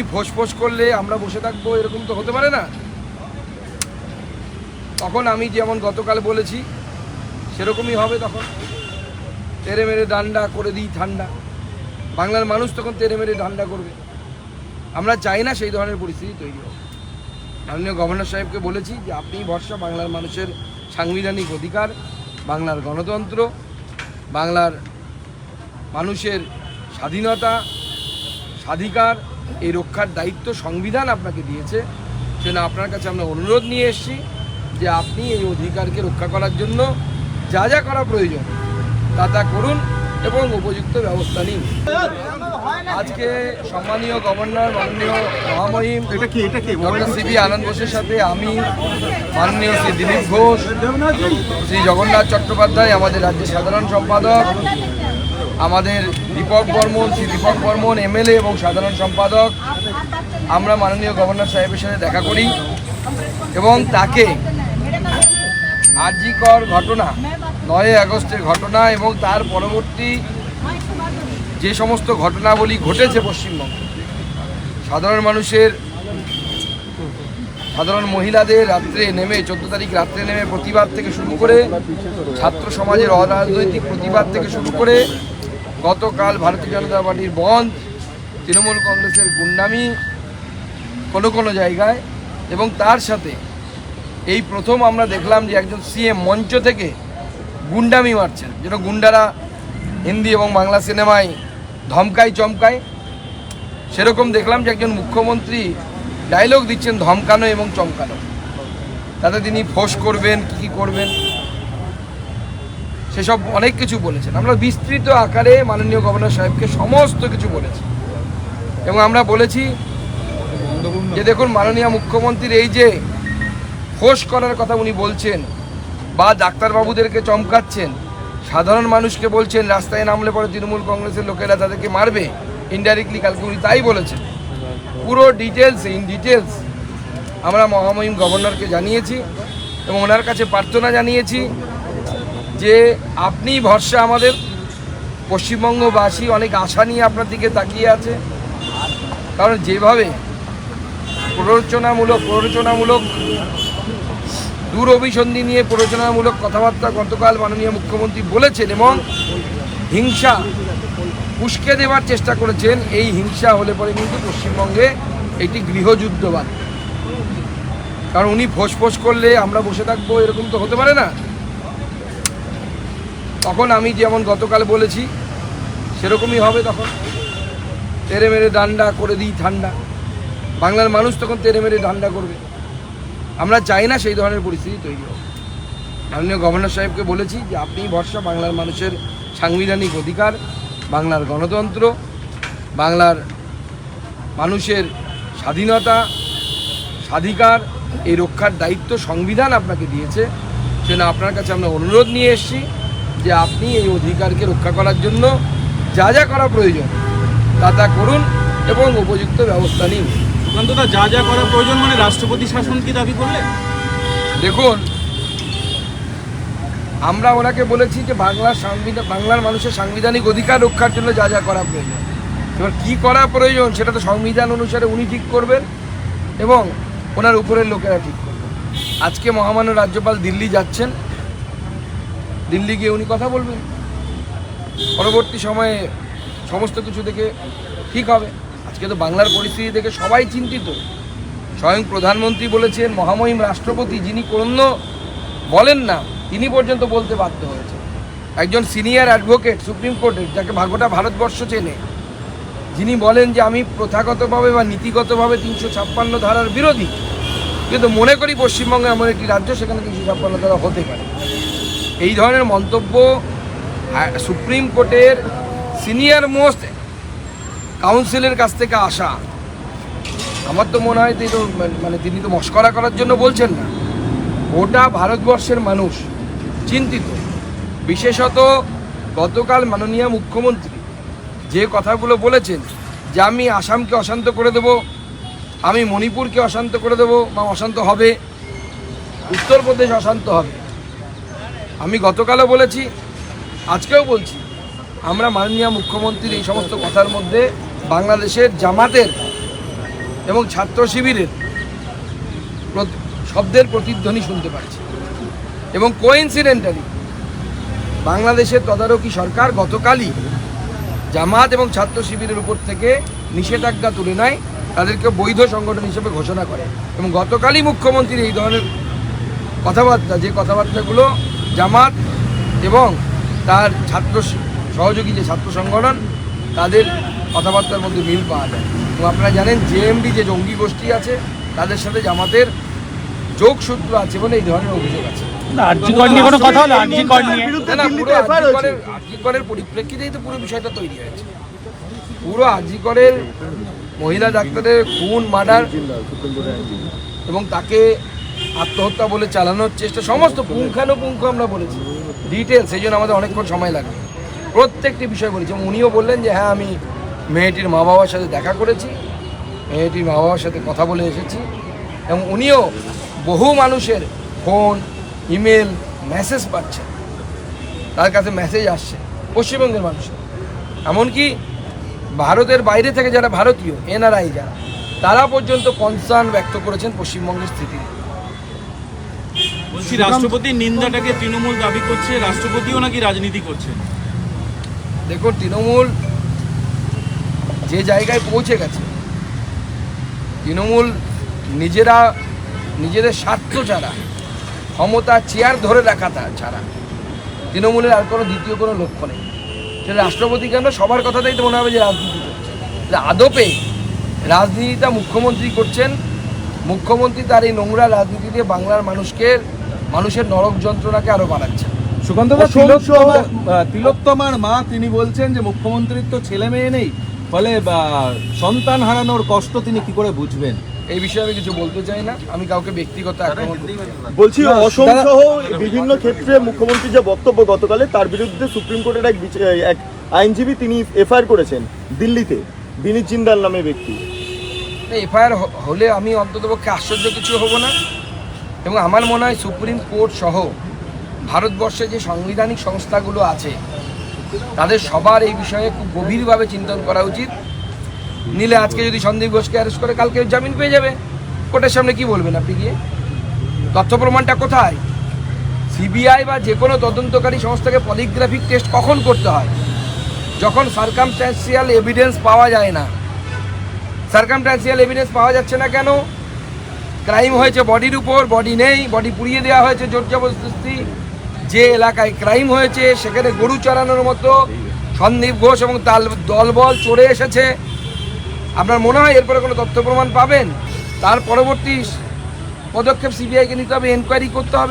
উনি ফোঁস করলে আমরা বসে থাকব, এরকম তো হতে পারে না? তখন আমি যেমন গতকাল বলেছি, সেরকমই হবে তখন। তেরে মেরে ডান্ডা করে দিই ঠান্ডা। বাংলার মানুষ তখন তেরে মেরে ডান্ডা করবে। আমরা চাই না সেই ধরনের পরিস্থিতি তৈরি হোক। মাননীয় গভর্নর সাহেবকে বলেছি যে আপনি ভরসা, বাংলার মানুষের সাংবিধানিক অধিকার, বাংলার গণতন্ত্র, বাংলার মানুষের স্বাধীনতা, স্বাধিকার এই রক্ষার দায়িত্ব সংবিধান আপনাকে দিয়েছে সেজন্য আপনার কাছে আমরা অনুরোধ নিয়ে এসেছি যে আপনি এই অধিকারকে রক্ষা করার জন্য যা যা করা প্রয়োজন তা তা করুন এবং উপযুক্ত ব্যবস্থা নিন। আজকে সম্মানীয় গভর্নর মাননীয় মহামহিম ডক্টর সিবি আনন্দ বোসের সাথে আমি মাননীয় শ্রী দিলীপ ঘোষ শ্রী জগন্নাথ চট্টোপাধ্যায় আমাদের রাজ্যের সাধারণ সম্পাদক আমাদের দীপক বর্মন, শ্রী দীপক বর্মন, এমএলএ এবং সাধারণ সম্পাদক। আমরা মাননীয় গভর্নর সাহেবের সাথে দেখা করি এবং তাকে আরজিকর ঘটনা, নয় আগস্টের ঘটনা এবং তার পরবর্তী যে সমস্ত ঘটনাবলী ঘটেছে পশ্চিমবঙ্গে, সাধারণ মানুষের, সাধারণ মহিলাদের রাত্রে নেমে, চোদ্দ তারিখ রাত্রে নেমে প্রতিবাদ থেকে শুরু করে, ছাত্র সমাজের অরাজনৈতিক প্রতিবাদ থেকে শুরু করে গতকাল ভারতীয় জনতা পার্টির বন্ধ, তৃণমূল কংগ্রেসের গুন্ডামি কোনো কোনো জায়গায়, এবং তার সাথে এই প্রথম আমরা দেখলাম যে একজন সিএম মঞ্চ থেকে গুন্ডামি মারছেন যেন গুন্ডারা হিন্দি এবং বাংলা সিনেমায় ধমকায় চমকায়। সেরকম দেখলাম যে একজন মুখ্যমন্ত্রী ডায়লগ দিচ্ছেন ধমকানো এবং চমকানো। তাতে তিনি ফোঁস করবেন, কী কী করবেন? সেসব অনেক কিছু বলেছেন। আমরা বিস্তৃত আকারে মাননীয় গভর্নর সাহেবকে সমস্ত কিছু বলেছি। এবং আমরা বলেছি যে দেখুন, মাননীয় মুখ্যমন্ত্রীর এই যে ফোঁস করার কথা উনি বলছেন বা ডাক্তারবাবুদেরকে চমকাচ্ছেন, সাধারণ মানুষকে বলছেন, রাস্তায় নামলে পরে তৃণমূল কংগ্রেসের লোকেরা তাদেরকে মারবে ইনডাইরেক্টলি কালকে উনি তাই বলেছেন। পুরো ডিটেলস ইন ডিটেলস আমরা মহামহিম গভর্নরকে জানিয়েছি এবং ওনার কাছে প্রার্থনা জানিয়েছি। যে আপনি ভরসা আমাদের পশ্চিমবঙ্গবাসী অনেক আশা নিয়ে আপনার দিকে তাকিয়ে আছে। কারণ যেভাবে প্ররোচনামূলক প্ররোচনামূলক দূর অভিসন্ধি নিয়ে প্ররোচনামূলক কথাবার্তা গতকাল মাননীয় মুখ্যমন্ত্রী বলেছেন এবং হিংসা উস্কে দেওয়ার চেষ্টা করেছেন, এই হিংসা হলে পরে কিন্তু পশ্চিমবঙ্গে একটি গৃহযুদ্ধ বাধে কারণ উনি ফোঁস করলে আমরা বসে থাকব, এরকম তো হতে পারে না। তখন আমি যেমন গতকাল বলেছি, সেরকমই হবে তখন। তেরে মেরে ডান্ডা করে দিই ঠান্ডা। বাংলার মানুষ তখন তেরে মেরে ডান্ডা করবে। আমরা চাই না সেই ধরনের পরিস্থিতি তৈরি হোক। মাননীয় গভর্নর সাহেবকে বলেছি যে, আপনি ভরসা বাংলার মানুষের সাংবিধানিক অধিকার, বাংলার গণতন্ত্র, বাংলার মানুষের স্বাধীনতা, স্বাধিকার, এই রক্ষার দায়িত্ব সংবিধান আপনাকে দিয়েছে। সেজন্য আপনার কাছে আমরা অনুরোধ নিয়ে এসেছি। যে আপনি এই অধিকারকে রক্ষা করার জন্য যা যা করা প্রয়োজন তা তা করুন এবং উপযুক্ত ব্যবস্থা নিন। সুকান্তদা যা যা করা প্রয়োজন মানে রাষ্ট্রপতি শাসন কি দাবি করলে দেখুন আমরা ওনাকে বলেছি যে বাংলার সাংবিধান বাংলার মানুষের সাংবিধানিক অধিকার রক্ষার জন্য যা যা করা প্রয়োজন। এবার কী করা প্রয়োজন সেটা তো সংবিধান অনুসারে উনি ঠিক করবেন এবং ওনার উপরের লোকেরা ঠিক করবেন। আজকে মহামান্য রাজ্যপাল দিল্লি যাচ্ছেন। দিল্লি গিয়ে উনি কথা বলবেন। পরবর্তী সময়ে সমস্ত কিছু দেখে ঠিক হবে। আজকে তো বাংলার পরিস্থিতি দেখে সবাই চিন্তিত। স্বয়ং প্রধানমন্ত্রী বলেছেন, মহামহিম রাষ্ট্রপতি যিনি কোনো বলেন না, তিনি পর্যন্ত বলতে বাধ্য হয়েছে একজন সিনিয়র অ্যাডভোকেট, সুপ্রিম কোর্টের, যাকে ভাগ্যটা ভারতবর্ষ চেনে, যিনি বলেন যে আমি প্রথাগতভাবে বা নীতিগতভাবে তিনশো ছাপ্পান্ন ধারার বিরোধী। কিন্তু মনে করি পশ্চিমবঙ্গে এমন একটি রাজ্য, সেখানে তিনশো ছাপ্পান্ন ধারা হতে পারে। এই ধরনের মন্তব্য হ্যাঁ, সুপ্রিম কোর্টের সিনিয়র মোস্ট কাউন্সিলের কাছ থেকে আসা। আমার তো মনে হয় তিনি মানে তিনি তো মস্করা করার জন্য বলছেন না। গোটা ভারতবর্ষের মানুষ চিন্তিত। বিশেষত গতকাল মাননীয় মুখ্যমন্ত্রী যে কথাগুলো বলেছেন যে আমি আসামকে অশান্ত করে দেব আমি মণিপুরকে অশান্ত করে দেব বা অশান্ত হবে উত্তরপ্রদেশ অশান্ত হবে। আমি গতকালও বলেছি, আজকেও বলছি, আমরা মাননীয় মুখ্যমন্ত্রীর এই সমস্ত কথার মধ্যে বাংলাদেশের জামাতের এবং ছাত্র শিবিরের শব্দের প্রতিধ্বনি শুনতে পাচ্ছি। এবং কোইন্সিডেন্টালি বাংলাদেশের তদারকি সরকার গতকালই জামাত এবং ছাত্র শিবিরের উপর থেকে নিষেধাজ্ঞা তুলে নেয়, তাদেরকে বৈধ সংগঠন হিসেবে ঘোষণা করে। এবং গতকালই মুখ্যমন্ত্রী এই ধরনের কথাবার্তা, যে কথাবার্তাগুলো জামাত এবং তার ছাত্র সহযোগী যে ছাত্র সংগঠন তাদের কথাবার্তার মধ্যে মিল পাওয়া যায়। এবং আপনারা জানেন জেএমডি যে জঙ্গি গোষ্ঠী আছে তাদের সাথে জামাতের যোগসূত্র আছে বলে এই ধরনের অভিযোগ আছে। পরিপ্রেক্ষিতেই তো পুরো বিষয়টা তৈরি হয়েছে। পুরো মহিলা ডাক্তারের খুন মার্ডার এবং তাকে আত্মহত্যা বলে চালানোর চেষ্টা, সমস্ত পুঙ্খানুপুঙ্খ আমরা বলেছি। ডিটেলস সেই জন্য আমাদের অনেকক্ষণ সময় লাগবে। প্রত্যেকটি বিষয় বলেছি। এবং উনিও বললেন যে হ্যাঁ আমি মেয়েটির মা বাবার সাথে দেখা করেছি, মেয়েটির মা বাবার সাথে কথা বলে এসেছি। এবং উনিও বহু মানুষের ফোন, ইমেল, মেসেজ পাচ্ছেন। তার কাছে মেসেজ আসছে পশ্চিমবঙ্গের মানুষের। এমনকি ভারতের বাইরে থেকে যারা ভারতীয়, এনআরআই যারা, তারা পর্যন্ত কনসার্ন ব্যক্ত করেছেন পশ্চিমবঙ্গের স্থিতি। বলছি রাষ্ট্রপতির নিন্দাটাকে তৃণমূল দাবি করছে, রাষ্ট্রপতিও নাকি রাজনীতি করছে? দেখুন, তৃণমূল যে জায়গায় পৌঁছে গেছে, তৃণমূল নিজেরা, নিজেদের স্বার্থ ছাড়া ক্ষমতা, চেয়ার ধরে রাখা তা- ছাড়া তৃণমূলের আর কোনো দ্বিতীয় কোনো লক্ষ্য নেই। সেটা রাষ্ট্রপতি কেন? সবার কথাতেই তো মনে হবে যে রাজনীতি করছে। আদপে রাজনীতিটা মুখ্যমন্ত্রী করছেন, মুখ্যমন্ত্রী তার এই নোংরা রাজনীতি দিয়ে বাংলার মানুষকে মানুষের নরক যন্ত্রণাকে আরও সুকান্তদা তিলোত্তমার তিলোত্তমার মা তিনি বলছেন যে মুখ্যমন্ত্রীর তো ছেলে মেয়ে নেই ফলে বা, সন্তান হারানোর কষ্ট তিনি কি করে বুঝবেন? এই বিষয়ে আমি কিছু বলতে চাই না। আমি কাউকে ব্যক্তিগত। বলছি অসম সহ বিভিন্ন ক্ষেত্রে মুখ্যমন্ত্রীর যে বক্তব্য গতকালে তার বিরুদ্ধে সুপ্রিম কোর্টের এক এক আইনজীবী তিনি এফআইআর করেছেন দিল্লিতে। বিনীত জিন্দাল নামে ব্যক্তি। এফআইআর হলে আমি অন্ততপক্ষে আশ্চর্য কিছু হব না। এবং আমার মনে হয় সুপ্রিম কোর্ট সহ ভারতবর্ষে যে সাংবিধানিক সংস্থাগুলো আছে, তাদের সবার এই বিষয়ে খুব গভীরভাবে চিন্তন করা উচিত। নিলে আজকে যদি সন্দীপ ঘোষকে অ্যারেস্ট করে, কালকে জামিন পেয়ে যাবে। কোর্টের সামনে কি বলবেন আপনি গিয়ে? তথ্য প্রমাণটা কোথায়? সিবিআই বা যে কোনো তদন্তকারী সংস্থাকে পলিগ্রাফিক টেস্ট কখন করতে হয়? যখন সার্কামস্ট্যান্সিয়াল এভিডেন্স পাওয়া যায় না। সার্কামস্ট্যান্সিয়াল এভিডেন্স পাওয়া যাচ্ছে না কেন? ক্রাইম হয়েছে বডির উপর, বডি নেই, বডি পুড়িয়ে দেওয়া হয়েছে জোর জবরদস্তি। যে এলাকায় ক্রাইম হয়েছে, সেখানে গরু চড়ানোর মতো সন্দীপ ঘোষ এবং তাল দলবল চড়ে এসেছে। আপনার মনে হয় এরপরে কোনো তথ্য প্রমাণ পাবেন? তার পরবর্তী পদক্ষেপ সিবিআইকে নিতে হবে এনকোয়ারি করতে হবে।